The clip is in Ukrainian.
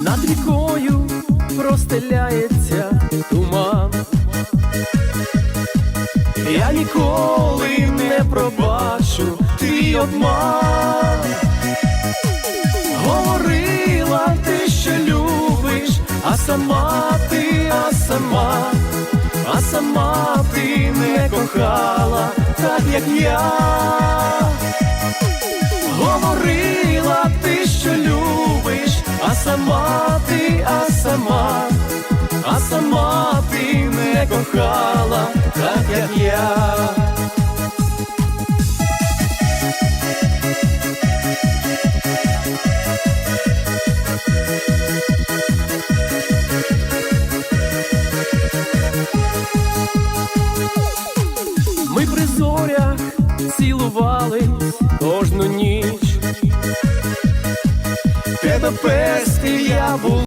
Над рікою простеляється туман. Я ніколи не пробачу твій обман. Говорила ти, що любиш, а сама ти, а сама, а сама ти не кохала, так як я. Говорила ти, сама ти, а сама, а сама ти не кохала, так як я. Ми при зорях цілувались кожну ніч. Пести я був.